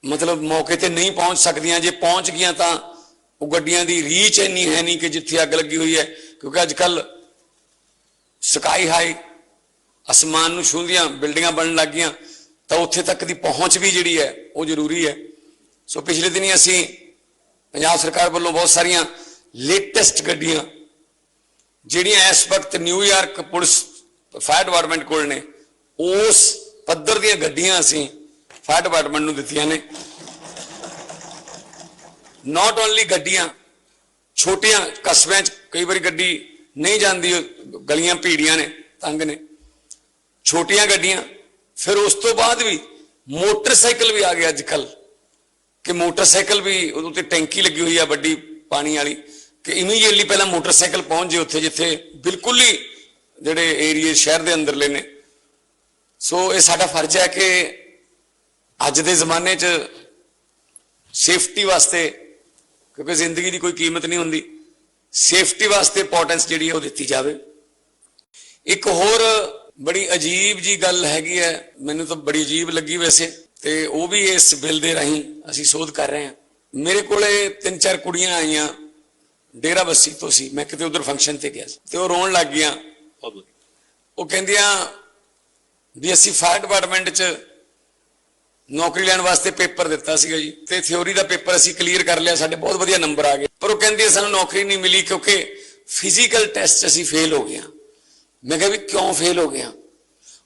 ਮਤਲਬ ਮੌਕੇ ਤੇ ਨਹੀਂ ਪਹੁੰਚ ਸਕਦੀਆਂ। ਜੇ ਪਹੁੰਚ ਗਈਆਂ ਤਾਂ ਉਹ ਗੱਡੀਆਂ ਦੀ ਰੀਚ ਇੰਨੀ ਹੈ ਨਹੀਂ ਕਿ ਜਿੱਥੇ ਅੱਗ ਲੱਗੀ ਹੋਈ ਹੈ। ਕਿਉਂਕਿ ਅੱਜ ਕੱਲ ਸਕਾਈ ਹਾਈ ਅਸਮਾਨ ਨੂੰ ਛੂੰਹਦੀਆਂ, ਬਿਲਡਿੰਗਾਂ ਬਣਨ ਲੱਗ ਗਈਆਂ। ਤਾਂ ਉੱਥੇ ਤੱਕ ਦੀ ਪਹੁੰਚ ਵੀ ਜਿਹੜੀ ਹੈ, ਉਹ ਜ਼ਰੂਰੀ ਹੈ। ਸੋ ਪਿਛਲੇ ਦਿਨੀ ਅਸੀਂ ਪੰਜਾਬ ਸਰਕਾਰ ਵੱਲੋਂ ਬਹੁਤ ਸਾਰੀਆਂ ਲੇਟੈਸਟ ਗੱਡੀਆਂ, ਜਿਹੜੀਆਂ ਇਸ ਵਕਤ ਨਿਊਯਾਰਕ ਪੁਲਿਸ ਫਾਇਰ ਡਿਪਾਰਟਮੈਂਟ ਕੋਲ ਨੇ, ਉਸ ਪੱਧਰ ਦੀਆਂ ਗੱਡੀਆਂ ਅਸੀਂ ਫਾਇਰ ਡਿਪਾਰਟਮੈਂਟ ਨੂੰ ਦਿੱਤੀਆਂ ਨੇ। ਨਾਟ ਓਨਲੀ ਗੱਡੀਆਂ, ਛੋਟੀਆਂ ਕਸਬਿਆਂ 'ਚ ਕਈ ਵਾਰੀ ਗੱਡੀ ਨਹੀਂ ਜਾਂਦੀ, ਗਲੀਆਂ ਭੀੜੀਆਂ ਨੇ, ਤੰਗ ਨੇ। ਛੋਟੀਆਂ ਗੱਡੀਆਂ, ਫਿਰ ਉਸ ਤੋਂ ਬਾਅਦ ਵੀ ਮੋਟਰਸਾਈਕਲ ਵੀ ਆ ਗਿਆ ਅੱਜ ਕੱਲ ਕਿ ਮੋਟਰਸਾਈਕਲ ਵੀ ਉਹਦੇ ਉੱਤੇ ਟੈਂਕੀ ਲੱਗੀ ਹੋਈ ਆ ਵੱਡੀ ਪਾਣੀ ਵਾਲੀ। ਕਿ ਇਮੀਡੀਏਟਲੀ ਪਹਿਲਾਂ ਮੋਟਰਸਾਈਕਲ ਪਹੁੰਚ ਜੇ ਉੱਥੇ, ਜਿੱਥੇ ਬਿਲਕੁਲ ਹੀ ਜਿਹੜੇ ਏਰੀਏ ਸ਼ਹਿਰ ਦੇ ਅੰਦਰਲੇ ਨੇ। ਸੋ ਇਹ ਸਾਡਾ ਫਰਜ਼ ਹੈ ਕਿ ਅੱਜ ਦੇ ਜ਼ਮਾਨੇ 'ਚ ਸੇਫਟੀ ਵਾਸਤੇ, ਕਿਉਂਕਿ ਜ਼ਿੰਦਗੀ ਦੀ ਕੋਈ ਕੀਮਤ ਨਹੀਂ ਹੁੰਦੀ ਸੇਫਟੀ ਵਾਸਤੇ ਇੰਪੋਰਟੈਂਸ ਜਿਹੜੀ ਹੈ ਉਹ ਦਿੱਤੀ ਜਾਵੇ। ਇੱਕ ਹੋਰ ਬੜੀ ਅਜੀਬ ਜੀ ਗੱਲ ਹੈਗੀ ਹੈ, ਮੈਨੂੰ ਤਾਂ ਬੜੀ ਅਜੀਬ ਲੱਗੀ ਵੈਸੇ, ਤੇ ਉਹ ਵੀ ਇਸ ਬਿੱਲ ਦੇ ਰਾਹੀਂ ਅਸੀਂ ਸੋਧ ਕਰ ਰਹੇ ਹਾਂ। ਮੇਰੇ ਕੋਲੇ ਤਿੰਨ ਚਾਰ ਕੁੜੀਆਂ ਆਈਆਂ ਡੇਰਾ ਬੱਸੀ ਤੋਂ ਸੀ ਮੈਂ ਕਿਤੇ ਉਧਰ ਫੰਕਸ਼ਨ ਤੇ ਗਿਆ ਸੀ। ਤੇ ਉਹ ਰੋਣ ਲੱਗ ਗਈਆਂ। ਉਹ ਕਹਿੰਦੀਆਂ ਵੀ ਅਸੀਂ ਫਾਇਰ ਡਿਪਾਰਟਮੈਂਟ 'ਚ ਨੌਕਰੀ ਲੈਣ ਵਾਸਤੇ ਪੇਪਰ ਦਿੱਤਾ ਸੀਗਾ ਜੀ। ਤੇ ਥਿਉਰੀ ਦਾ ਪੇਪਰ ਅਸੀਂ ਕਲੀਅਰ ਕਰ ਲਿਆ ਸਾਡੇ ਬਹੁਤ ਵਧੀਆ ਨੰਬਰ ਆ ਗਏ। ਪਰ ਉਹ ਕਹਿੰਦੀ ਸਾਨੂੰ ਨੌਕਰੀ ਨਹੀਂ ਮਿਲੀ ਕਿਉਂਕਿ ਫਿਜ਼ੀਕਲ ਟੈਸਟ 'ਚ ਅਸੀਂ ਫੇਲ ਹੋ ਗਏ ਮੈਂ ਕਿਹਾ ਵੀ ਕਿਉਂ ਫੇਲ ਹੋ ਗਏ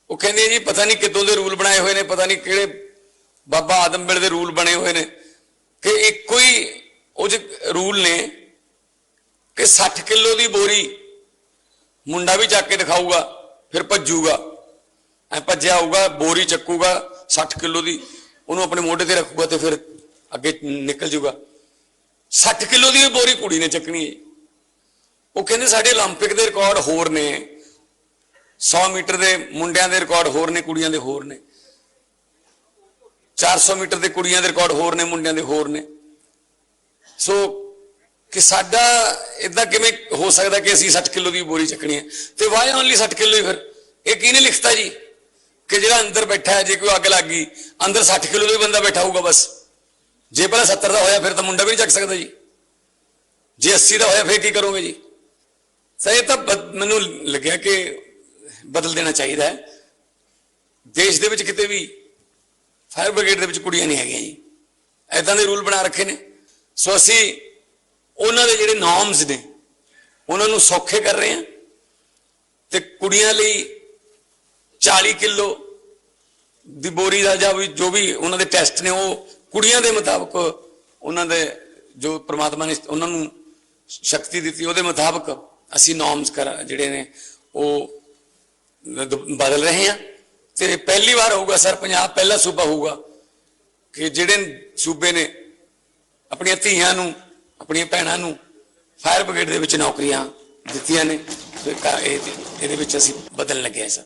ਉਹ ਕਹਿੰਦੇ ਜੀ ਪਤਾ ਨਹੀਂ ਕਿੱਦੋਂ ਦੇ ਰੂਲ ਬਣਾਏ ਹੋਏ ਨੇ ਪਤਾ ਨਹੀਂ ਕਿਹੜੇ ਬਾਬਾ ਆਦਮ ਵੇਲੇ ਦੇ ਰੂਲ ਬਣੇ ਹੋਏ ਨੇ। ਕਿ ਇੱਕੋ ਹੀ ਉਹ ਚ ਰੂਲ ਨੇ ਕਿ 60 ਕਿਲੋ ਦੀ ਬੋਰੀ ਮੁੰਡਾ ਵੀ ਚੱਕ ਕੇ ਦਿਖਾਊਗਾ ਫਿਰ ਭੱਜੂਗਾ ਐ ਭੱਜਿਆ ਹੋਊਗਾ ਬੋਰੀ ਚੱਕੂਗਾ 60 ਕਿਲੋ ਦੀ ਉਹਨੂੰ ਆਪਣੇ ਮੋਢੇ ਤੇ ਰੱਖੂਗਾ ਤੇ ਫਿਰ ਅੱਗੇ ਨਿਕਲ ਜਾਊਗਾ 60 ਕਿਲੋ ਦੀ ਵੀ ਬੋਰੀ ਕੁੜੀ ਨੇ ਚੱਕਣੀ ਹੈ ਉਹ ਕਹਿੰਦੇ ਸਾਡੇ 올림픽 ਦੇ ਰਿਕਾਰਡ ਹੋਰ ਨੇ 100 ਮੀਟਰ ਦੇ ਮੁੰਡਿਆਂ ਦੇ ਰਿਕਾਰਡ ਹੋਰ ਨੇ ਕੁੜੀਆਂ ਦੇ ਹੋਰ ਨੇ 400 ਮੀਟਰ ਦੇ ਕੁੜੀਆਂ ਦੇ ਰਿਕਾਰਡ ਹੋਰ ਨੇ ਮੁੰਡਿਆਂ ਦੇ ਹੋਰ ਨੇ ਸੋ ਕਿ ਸਾਡਾ ਇਦਾਂ ਕਿਵੇਂ ਹੋ ਸਕਦਾ ਕਿ ਅਸੀਂ 60 ਕਿਲੋ ਦੀ ਬੋਰੀ ਚੱਕਣੀ ਹੈ? ਤੇ ਵਾਈ ਓਨਲੀ 60 ਕਿਲੋ ਹੀ ਫਿਰ? ਇਹ ਕਿਹਨੇ ਲਿਖਤਾ ਜੀ? ਕਿ ਜਿਹੜਾ ਅੰਦਰ ਬੈਠਾ ਹੈ, ਜੇ ਕੋਈ ਅੱਗ ਲੱਗ ਗਈ, ਅੰਦਰ 60 ਕਿਲੋ ਦਾ ਹੀ ਬੰਦਾ ਬੈਠਾ ਹੋਊਗਾ ਬਸ। ਜੇ ਪਹਿਲਾਂ 70 ਦਾ ਹੋਇਆ, ਫਿਰ ਤਾਂ ਮੁੰਡਾ ਵੀ ਨਹੀਂ ਚੱਕ ਸਕਦਾ ਜੀ। ਜੇ 80 ਦਾ ਹੋਇਆ, ਫਿਰ ਕੀ ਕਰੋਗੇ ਜੀ? ਸਹੀ ਤਾਂ ਬਦ- ਮੈਨੂੰ ਲੱਗਿਆ ਕਿ ਬਦਲ ਦੇਣਾ ਚਾਹੀਦਾ ਹੈ। ਦੇਸ਼ ਦੇ ਵਿੱਚ ਕਿਤੇ ਵੀ ਫਾਇਰ ਬ੍ਰਿਗੇਡ ਦੇ ਵਿੱਚ ਕੁੜੀਆਂ ਨਹੀਂ ਹੈਗੀਆਂ ਜੀ। ਐਦਾਂ ਦੇ ਰੂਲ ਬਣਾ ਰੱਖੇ ਨੇ। ਸੋ ਅਸੀਂ ਉਹਨਾਂ ਦੇ ਜਿਹੜੇ ਨਾਰਮਸ ਨੇ, ਉਹਨਾਂ ਨੂੰ ਸੌਖੇ ਕਰ ਰਹੇ ਹਾਂ ਤੇ ਕੁੜੀਆਂ ਲਈ 40 ਕਿਲੋ ਦੀ ਬੋਰੀ ਦਾ ਜਾਂ ਵੀ ਜੋ ਵੀ ਉਹਨਾਂ ਦੇ ਟੈਸਟ ਨੇ, ਉਹ ਕੁੜੀਆਂ ਦੇ ਮੁਤਾਬਕ ਉਹਨਾਂ ਦੇ ਜੋ ਪ੍ਰਮਾਤਮਾ ਨੇ ਉਹਨਾਂ ਨੂੰ ਸ਼ਕਤੀ ਦਿੱਤੀ, ਉਹਦੇ ਮੁਤਾਬਕ ਅਸੀਂ ਨਾਰਮਸ ਕਰ ਜਿਹੜੇ ਨੇ, ਉਹ ਬਦਲ ਰਹੇ ਹਾਂ। ਤੇ ਪਹਿਲੀ ਵਾਰ ਹੋਊਗਾ ਸਰ, ਪੰਜਾਬ ਪਹਿਲਾ ਸੂਬਾ ਹੋਊਗਾ ਕਿ ਜਿਹੜੇ ਸੂਬੇ ਨੇ ਆਪਣੀਆਂ ਧੀਆਂ ਨੂੰ ਆਪਣੀਆਂ ਭੈਣਾਂ ਨੂੰ ਫਾਇਰ ਬ੍ਰਿਗੇਡ ਦੇ ਵਿੱਚ ਨੌਕਰੀਆਂ ਦਿੱਤੀਆਂ ਨੇ ਇਹਦੇ ਵਿੱਚ ਅਸੀਂ ਬਦਲਣ ਲੱਗੇ ਹਾਂ ਸਰ।